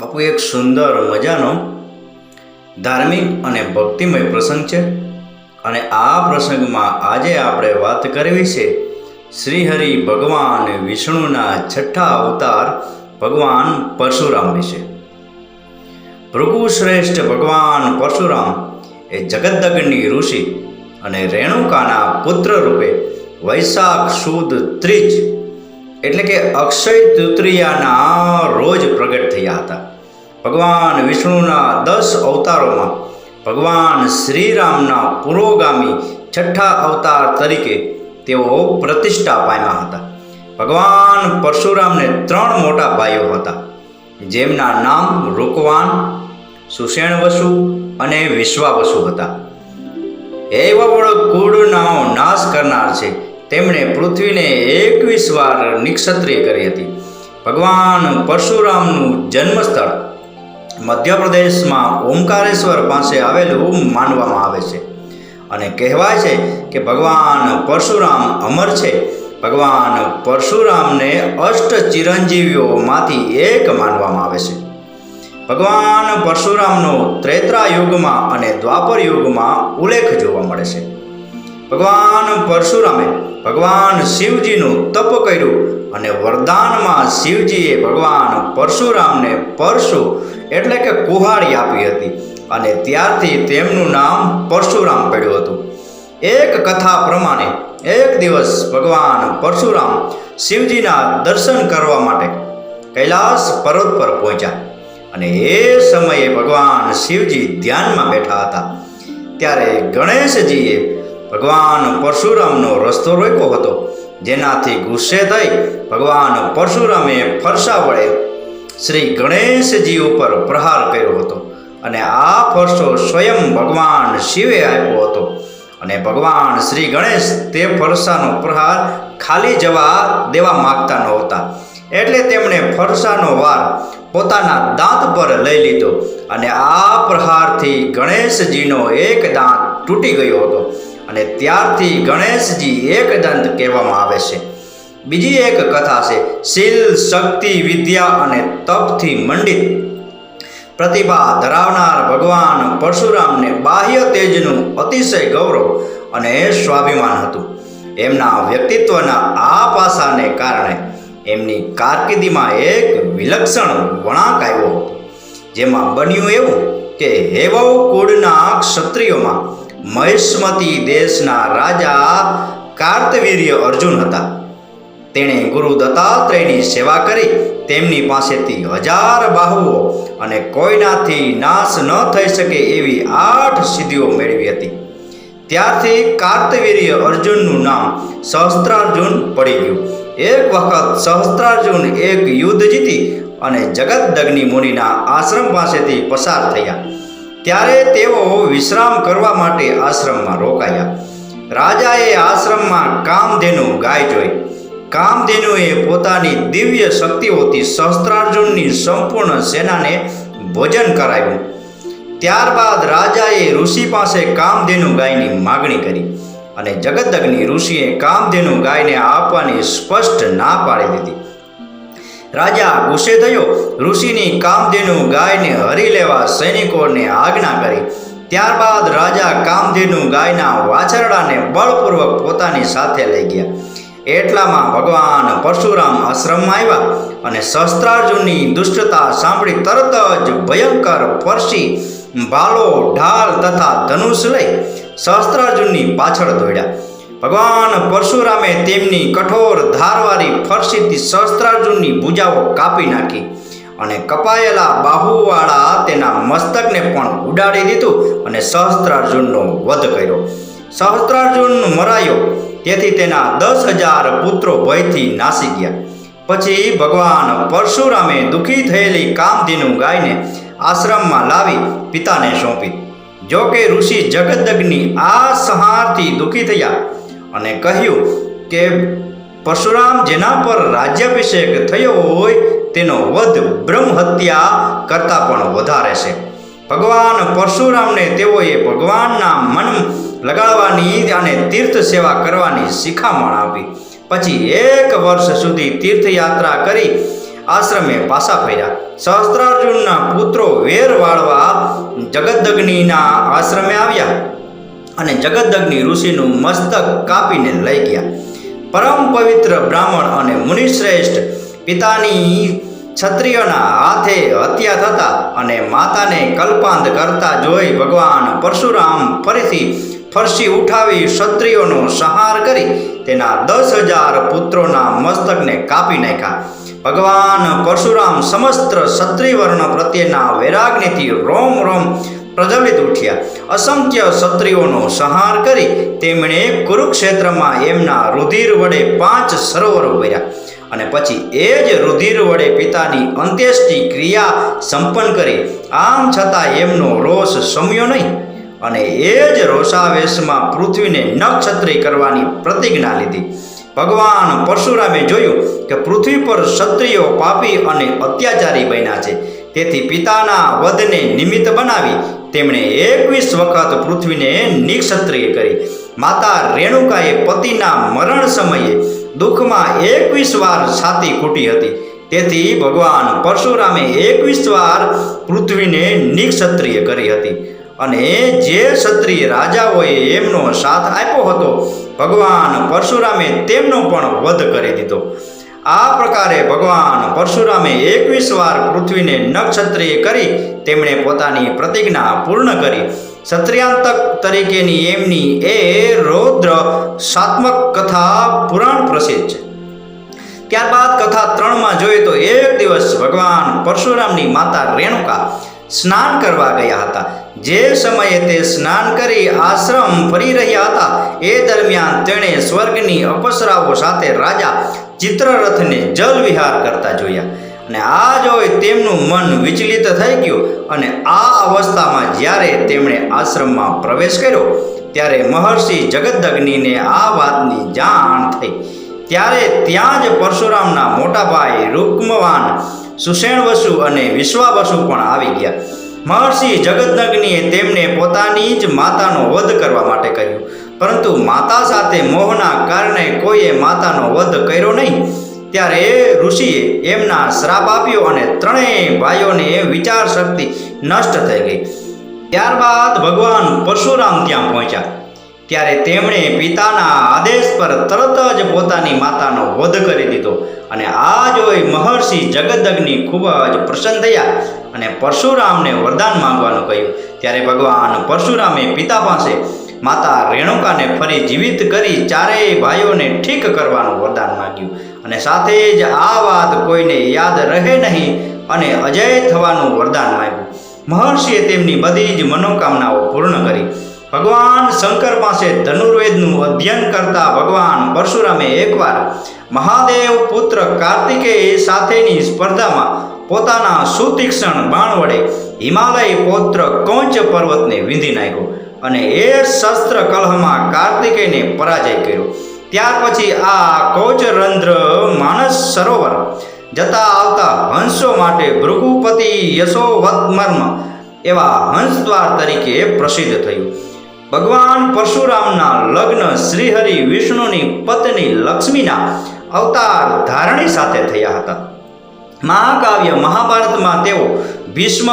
બાપુ, એક સુંદર મજાનો ધાર્મિક અને ભક્તિમય પ્રસંગ છે અને આ પ્રસંગમાં આજે આપણે વાત કરવી છે શ્રીહરિ ભગવાન વિષ્ણુના છઠ્ઠા અવતાર ભગવાન પરશુરામ વિશે. ભૃગુ શ્રેષ્ઠ ભગવાન પરશુરામ એ જગદગ્નિ ઋષિ અને રેણુકાના પુત્ર રૂપે વૈશાખ સુદ ત્રીજ એટલે કે અક્ષય તૃતીયાના રોજ પ્રગટ થયા હતા. ભગવાન વિષ્ણુના દસ અવતારોમાં ભગવાન શ્રીરામના પુરોગામી છઠ્ઠા અવતાર તરીકે તેઓ પ્રતિષ્ઠા પામ્યા હતા. ભગવાન પરશુરામને ત્રણ મોટા ભાઈઓ હતા. જેમના નામ રૂકવાન સુષેણવસુ અને વિશ્વાવસુ હતા. એવળ કુળનો નાશ કરનાર છે તેમણે પૃથ્વીને એકવીસ વાર નિક્ષત્રિય કરી હતી. ભગવાન પરશુરામનું જન્મસ્થળ મધ્યપ્રદેશમાં ઓમકારેશ્વર પાસે આવેલું માનવામાં આવે છે. અને કહેવાય છે કે ભગવાન પરશુરામ અમર છે. ભગવાન પરશુરામને અષ્ટ ચિરંજીવીઓમાંથી એક માનવામાં આવે છે. ભગવાન પરશુરામનો ત્રેત્રા યુગમાં અને દ્વાપર યુગમાં ઉલ્લેખ જોવા મળે છે. ભગવાન પરશુરામે ભગવાન શિવજીનું તપ કર્યું અને વરદાનમાં શિવજીએ ભગવાન પરશુરામને પરશુ એટલે કે કુહાડી આપી હતી અને ત્યારથી તેમનું નામ પરશુરામ પડ્યું હતું. એક કથા પ્રમાણે એક દિવસ ભગવાન પરશુરામ શિવજીના દર્શન કરવા માટે કૈલાસ પર્વત પર પહોંચ્યા અને એ સમયે ભગવાન શિવજી ધ્યાનમાં બેઠા હતા. ત્યારે ગણેશજીએ ભગવાન પરશુરામનો રસ્તો રોક્યો હતો. જેનાથી ગુસ્સે થઈ ભગવાન પરશુરામે ફરસા વડે શ્રી ગણેશજી ઉપર પ્રહાર કર્યો હતો અને આ ફરસો સ્વયં ભગવાન શિવે આપ્યો હતો. અને ભગવાન શ્રી ગણેશ તે ફરસાનો પ્રહાર ખાલી જવા દેવા માગતા નહોતા. એટલે તેમણે ફરસાનો વાર પોતાના દાંત પર લઈ લીધો અને આ પ્રહારથી ગણેશજીનો એક દાંત તૂટી ગયો હતો. અને ત્યારથી ગણેશજી એક દંત કહેવામાં આવે છે. બીજી એક કથા છે, શીલ, શક્તિ, વિદ્યા અને તપથી મંડિત. પ્રતિભા ધરાવનાર ભગવાન પરશુરામને બાહ્ય તેજનું અતિશય ગૌરવ અને સ્વાભિમાન હતું. એમના વ્યક્તિત્વના આ પાસાને કારણે એમની કારકિર્દીમાં એક વિલક્ષણ વળાંક આવ્યો હતો. જેમાં બન્યું એવું કે હેવવ કુળના ક્ષત્રિયોમાં મહેશ્મતી દેશના રાજા કાર્તવીર્ય અર્જુન હતા. તેણે ગુરુ દત્તાત્રેયની સેવા કરી. તેમની પાસેથી હજાર બાહુઓ અને કોઈનાથી નાશ ન થઈ શકે એવી આઠ સિદ્ધિઓ મેળવી હતી. ત્યારથી કાર્તવીર્ય અર્જુનનું નામ સહસ્ત્રાર્જુન પડી ગયું. એક વખત સહસ્ત્રાર્જુન એક યુદ્ધ જીતી અને જગતદગ્નિ મુનિના આશ્રમ પાસેથી પસાર થયા. ત્યારે તેઓ વિશ્રામ કરવા માટે આશ્રમમાં રોકાયા. રાજાએ આશ્રમમાં કામધેનુ ગાય જોઈ. કામધેનુએ પોતાની દિવ્ય શક્તિઓથી સહસ્ત્રાર્જુનની સંપૂર્ણ સેનાને ભોજન કરાવ્યું. ત્યારબાદ રાજાએ ઋષિ પાસે કામધેનુ ગાયની માગણી કરી અને જગદગ્નિ ઋષિએ કામધેનુ ગાયને આપવાની સ્પષ્ટ ના પાડી દીધી. રાજા ગુસ્સે થયો. ઋષિની કામધેનુ ગાયને હરી લેવા સૈનિકોને આજ્ઞા કરી. ત્યારબાદ રાજા કામધેનુ ગાયના વાછરડાને બળપૂર્વક પોતાની સાથે લઈ ગયા. એટલામાં ભગવાન પરશુરામ આશ્રમમાં આવ્યા અને શસ્ત્રાર્જુનની દુષ્ટતા સાંભળી તરત જ ભયંકર પરસી ભાલો, ઢાલ તથા ધનુષ લઈ શસ્ત્રાર્જુનની પાછળ દોડ્યા. ભગવાન પરશુરામે તેમની કઠોર ધારવાળી ફરસીથી સહસ્ત્રાર્જુનની ભૂજાઓ કાપી નાખી અને કપાયેલા બાહુવાળા તેના મસ્તકને પણ ઉડાડી દીધું અને સહસ્ત્રાર્જુનનો વધ કર્યો. સહસ્ત્રાર્જુન મરાયો, તેથી તેના દસ હજાર પુત્રો ભયથી નાસી ગયા. પછી ભગવાન પરશુરામે દુઃખી થયેલી કામધીનું ગાયને આશ્રમમાં લાવી પિતાને સોંપી. જોકે ઋષિ જગદગ્નિ આ સંહારથી દુઃખી થયા. અને કહ્યું કે પરશુરામ જેના પર રાજ્યાભિષેક થયો હોય, તેનો વધ બ્રહ્મ હત્યા કરતાં પણ વધારે છે. ભગવાન પરશુરામને તેઓએ ભગવાનના મન લગાડવાની અને તીર્થ સેવા કરવાની શિખામણ આપી. પછી એક વર્ષ સુધી તીર્થયાત્રા કરી આશ્રમે પાછા ફર્યા. સહસ્ત્રાર્જુનના પુત્રો વેર વાળવા જગદગ્નિના આશ્રમે આવ્યા. અને જગદગ્નિ ઋષિનું મસ્તક કાપીને લઈ ગયા. પરમ પવિત્ર બ્રાહ્મણ અને મુનિશ્રેષ્ઠ પિતાની ક્ષત્રિયોના હાથે હત્યા થતા અને માતાને કલ્પાંત કરતા જોઈ ભગવાન પરશુરામ ફરીથી ફરસી ઉઠાવી ક્ષત્રિયોનો સંહાર કરી તેના દસ હજાર પુત્રોના મસ્તકને કાપી નાખ્યા. ભગવાન પરશુરામ સમસ્ત ક્ષત્રિવર્ણ પ્રત્યેના વૈરાગ્યથી રોમ રોમ પ્રજ્વલિત ઉઠ્યા. અસંખ્ય ક્ષત્રિયોનો સંહાર કરી તેમણે કુરુક્ષેત્રમાં એમના રુધિર વડે પાંચ સરોવરો ભર્યા. અને પછી એ જ રુધિર વડે પિતાની અંત્યેષ્ટિ ક્રિયા સંપન્ન કરી. આમ છતાં એમનો રોષ શમ્યો નહીં. અને એ જ રોષાવેશમાં પૃથ્વીને નક્ષત્રી કરવાની પ્રતિજ્ઞા લીધી. ભગવાન પરશુરામે જોયું કે પૃથ્વી પર ક્ષત્રિયો પાપી અને અત્યાચારી બન્યા છે. તેથી પિતાના વધને નિમિત્ત બનાવી તેમણે એકવીસ વખત પૃથ્વીને નિક્ષત્રિય કરી. માતા રેણુકાએ પતિના મરણ સમયે દુઃખમાં એકવીસ વાર છાતી ખૂટી હતી. તેથી ભગવાન પરશુરામે એકવીસ વાર પૃથ્વીને નિક્ષત્રિય કરી હતી. અને જે ક્ષત્રિય રાજાઓએ એમનો સાથ આપ્યો હતો, ભગવાન પરશુરામે તેમનો પણ વધ કરી દીધો. આ પ્રકારે ભગવાન પરશુરામે એકવીસ વાર પૃથ્વીને નક્ષત્રિય કરી તેમણે પોતાની પ્રતિજ્ઞા પૂર્ણ કરી. ક્ષત્રિયાંતક તરીકેની એમની એ રૌદ્ર સાત્મક કથા પુરાણ પ્રસિદ્ધ છે. ત્યારબાદ કથા ત્રણમાં જોઈએ તો એક દિવસ ભગવાન પરશુરામની માતા રેણુકા સ્નાન કરવા ગયા હતા. જે સમયે તે સ્નાન કરી આશ્રમ ફરી રહ્યા હતા, એ દરમિયાન તેણે સ્વર્ગની અપસરાઓ સાથે રાજા ચિત્રરથને જલવિહાર કરતા જોયા અને આ જોઈ તેમનું મન વિચલિત થઈ ગયું અને આ અવસ્થામાં જ્યારે તેમણે આશ્રમમાં પ્રવેશ કર્યો, ત્યારે મહર્ષિ જગદગ્નિને આ વાતની જાણ થઈ. ત્યારે ત્યાં જ પરશુરામના મોટા ભાઈ સુષેણ સુષેણવસુ અને વિશ્વાવસુ પણ આવી ગયા. મહર્ષિ જગદગ્નિએ તેમને પોતાની જ માતાનો વધ કરવા માટે કહ્યું. પરંતુ માતા સાથે મોહના કારણે કોઈએ માતાનો વધ કર્યો નહીં. ત્યારે ઋષિએ એમના શ્રાપ આપ્યો અને ત્રણેય ભાઈઓને વિચાર શક્તિ નષ્ટ થઈ ગઈ. ત્યારબાદ ભગવાન પરશુરામ ત્યાં પહોંચ્યા. ત્યારે તેમણે પિતાના આદેશ પર તરત જ પોતાની માતાનો વધ કરી દીધો અને આ જોઈ મહર્ષિ જગદગ્નિ ખૂબ જ પ્રસન્ન થયા અને પરશુરામને વરદાન માંગવાનું કહ્યું. ત્યારે ભગવાન પરશુરામે પિતા પાસે માતા રેણુકાને ફરી જીવિત કરી ચારેય ભાઈઓને ઠીક કરવાનું વરદાન માગ્યું. અને સાથે જ આ વાત કોઈને યાદ રહે નહીં અને અજય થવાનું વરદાન માગ્યું. મહર્ષિએ તેમની બધી જ મનોકામનાઓ પૂર્ણ કરી. ભગવાન શંકર પાસે ધનુર્વેદનું અધ્યયન કરતા ભગવાન પરશુરામે એકવાર મહાદેવ પુત્ર કાર્તિકેય સાથેની સ્પર્ધામાં પોતાના સુતીક્ષણ બાણ વડે હિમાલય પૌત્ર કૌંચ પર્વતને વીંધી નાખ્યો. અને એ શસ્ત્ર કલહમાં કાર્તિકેયને પરાજય કર્યો. ત્યાર પછી આ કૌચરંધ્ર માનસ સરોવર જતા આવતા હંસો માટે ભૃગુપતિ યશોવત્મર્મ એવા હંસદ્વાર તરીકે પ્રસિદ્ધ થયું. ભગવાન પરશુરામના લગ્ન શ્રીહરિ વિષ્ણુની પત્ની લક્ષ્મીના અવતાર ધારણી સાથે થયા હતા. મહાકાવ્ય મહાભારતમાં તેઓ ભીષ્મ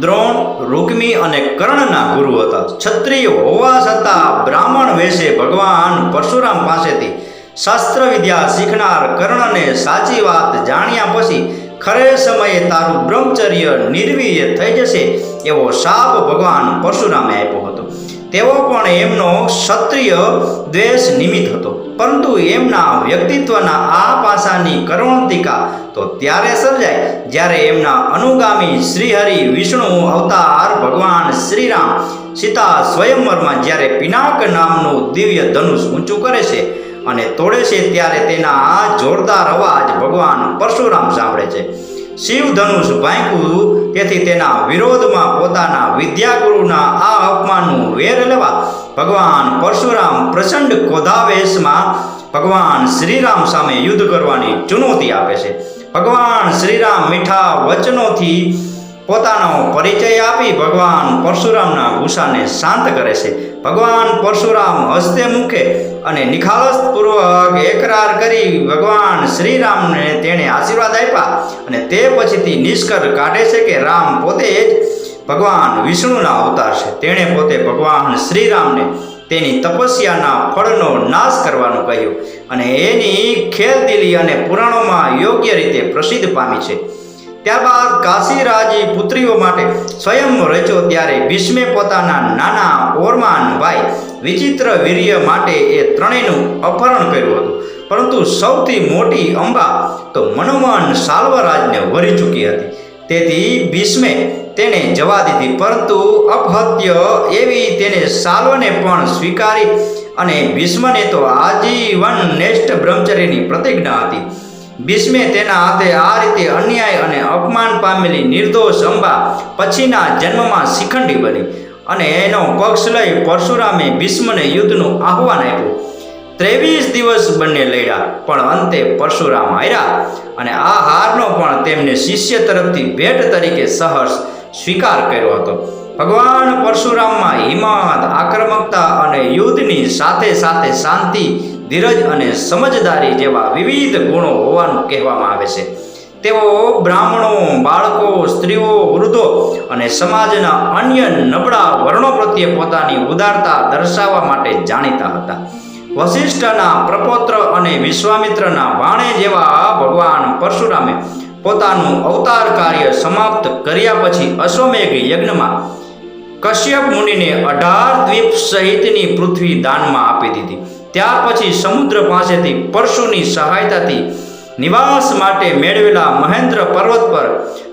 દ્રોણ રૂકમી અને કર્ણના ગુરુ હતા. ક્ષત્રિય હોવા છતાં બ્રાહ્મણ વેશે ભગવાન પરશુરામ પાસેથી શાસ્ત્ર વિદ્યા શીખનાર કર્ણને સાચી વાત જાણ્યા પછી ખરે સમયે તારું બ્રહ્મચર્ય નિર્વીય થઈ જશે એવો શાપ ભગવાન પરશુરામે આપ્યો હતો. તેવો પણ એમનો ક્ષત્રિય દ્વેષ નિમિત્ત હતો. પરંતુ એમના વ્યક્તિત્વના આ પાસાની કરુણતિકા તો ત્યારે સર્જાય જ્યારે એમના અનુગામી શ્રીહરિ વિષ્ણુ અવતાર ભગવાન શ્રીરામ સીતા સ્વયંવરમાં જ્યારે પિનાક નામનું દિવ્ય ધનુષ ઊંચું કરે છે અને તોડે છે ત્યારે તેના આ જોરદાર અવાજ ભગવાન પરશુરામ સાંભળે છે. શિવ ધનુષ ભાંક્યું તેથી તેના વિરોધમાં પોતાના વિદ્યાગુરુના આ ભગવાન પરશુરામ પ્રચંડ કોધાવેશમાં ભગવાન શ્રીરામ સામે યુદ્ધ કરવાની ચુનૌતી આપે છે. ભગવાન શ્રીરામ મીઠા વચનોથી પોતાનો પરિચય આપી ભગવાન પરશુરામના ગુસ્સાને શાંત કરે છે. ભગવાન પરશુરામ હસ્તે મુખે અને નિખાલસપૂર્વક એકરાર કરી ભગવાન શ્રીરામને તેણે આશીર્વાદ આપ્યા અને તે પછીથી નિષ્કર કાઢે છે કે રામ પોતે જ ભગવાન વિષ્ણુના અવતાર છે. તેણે પોતે ભગવાન શ્રીરામને તેની તપસ્યાના ફળનો નાશ કરવાનું કહ્યું અને એની ખેલદિલી અને પુરાણોમાં યોગ્ય રીતે પ્રસિદ્ધ પામી છે. ત્યારબાદ કાશીરાજી પુત્રીઓ માટે સ્વયં રચ્યો ત્યારે ભીષ્મે પોતાના નાના ઓરમાન ભાઈ વિચિત્ર વીર્ય માટે એ ત્રણેયનું અપહરણ કર્યું હતું. પરંતુ સૌથી મોટી અંબા તો મનોમન સાલ્વરાજને વરી ચૂકી હતી. તેથી ભીષ્મે તેને જવા દીધી. પરંતુ અપહત્ય એવી તેને સાલ્વને પણ સ્વીકારી અને ભીષ્મને તો આજીવન નેષ્ઠ બ્રહ્મચર્યની પ્રતિજ્ઞા હતી. ભીષ્મે તેના હાથે આ રીતે અન્યાય અને અપમાન પામેલી નિર્દોષ અંબા પછીના જન્મમાં શિખંડી બની અને એનો પક્ષ લઈ પરશુરામે ભીષ્મને યુદ્ધનું આહ્વાન આપ્યું. ત્રેવીસ દિવસ બંને લડ્યા, પણ અંતે પરશુરામ હાર્યા અને આ હારનો પણ તેમને શિષ્ય તરફથી ભેટ તરીકે સહર્ષ સ્વીકાર કર્યો હતો. ભગવાન પરશુરામમાં હિંમત, આક્રમકતા અને યુદ્ધની સાથે સાથે શાંતિ, ધીરજ અને સમજદારી જેવા વિવિધ ગુણો હોવાનું કહેવામાં આવે છે. તેઓ બ્રાહ્મણો, બાળકો, સ્ત્રીઓ, વૃદ્ધો અને સમાજના અન્ય નબળા વર્ણો પ્રત્યે પોતાની ઉદારતા દર્શાવવા માટે જાણીતા હતા. વશિષ્ઠના પ્રપોત્ર અને વિશ્વામિત્રના વાણે જેવા ભગવાન પરશુરામે પોતાનું અવતાર કાર્ય સમાપ્ત કર્યા પછી અશ્વમેઘ યજ્ઞમાં કશ્યપ મુનિને અઢાર દ્વીપ સહિતની પૃથ્વી દાનમાં આપી દીધી. ત્યાર પછી સમુદ્ર પાસેથી પરશુની સહાયતાથી નિવાસ માટે મેળવેલા મહેન્દ્ર પર્વત પર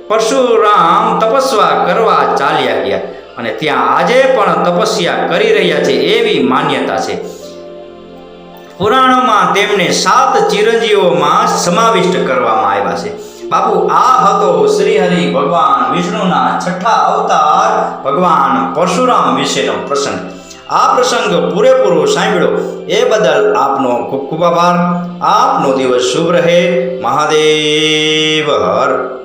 પરશુરામ તપસ્યા કરવા ચાલ્યા ગયા. અને ત્યાં આજે પણ તપસ્યા કરી રહ્યા છે એવી માન્યતા છે. પુરાણોમાં તેમને સાત ચિરંજીવોમાં સમાવિષ્ટ કરવામાં આવ્યા છે. બાપુ, આ હતો શ્રીહરિ ભગવાન વિષ્ણુના છઠ્ઠા અવતાર ભગવાન પરશુરામ વિશેનો પ્રસંગ. આ પ્રસંગ પૂરેપૂરો સાંભળ્યો એ બદલ આપનો ખૂબ ખૂબ આભાર. આપનો દિવસ શુભ રહે. મહાદેવ હર.